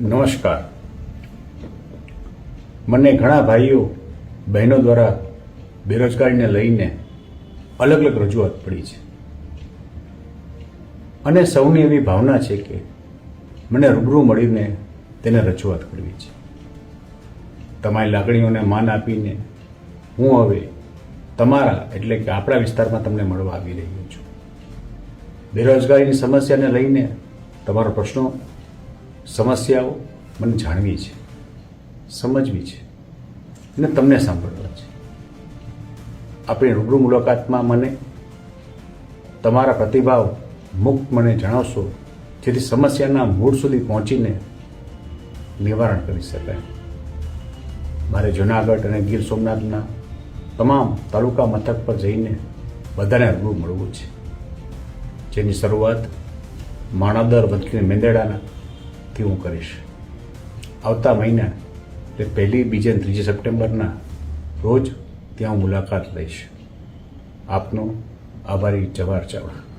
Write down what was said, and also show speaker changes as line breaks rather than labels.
નમસ્કાર. મને ઘણા ભાઈઓ, બહેનો દ્વારા બેરોજગારીને લઈને અલગ અલગ રજૂઆત પડી છે. અને સૌની એવી ભાવના છે કે મને રૂબરૂ મળીને તેને રજૂઆત કરવી છે. તમારી લાગણીઓને માન આપીને હું હવે તમારા એટલે કે આપણા વિસ્તારમાં તમને મળવા આવી રહ્યો છું. બેરોજગારીની સમસ્યાને લઈને તમારો પ્રશ્નો સમસ્યાઓ મને જાણવી છે, સમજવી છે અને તમને સાંભળવા છે. આપણી રૂબરૂ મુલાકાતમાં મને તમારા પ્રતિભાવ મુક્ત મને જણાવશો, જેથી સમસ્યાના મૂળ સુધી પહોંચીને નિવારણ કરી શકાય. મારે જુનાગઢ અને ગીર સોમનાથના તમામ તાલુકા મથક પર જઈને બધાને રૂબરૂ મળવું છે. જેની શરૂઆત માણાવદર વંથલી મેંદેડાના થી હું કરીશ? આવતા મહિના, એટલે પહેલી, બીજી અને ત્રીજી સપ્ટેમ્બરના રોજ ત્યાં હું મુલાકાત લઈશ. આપનો આભારી જવાહર ચાવડા.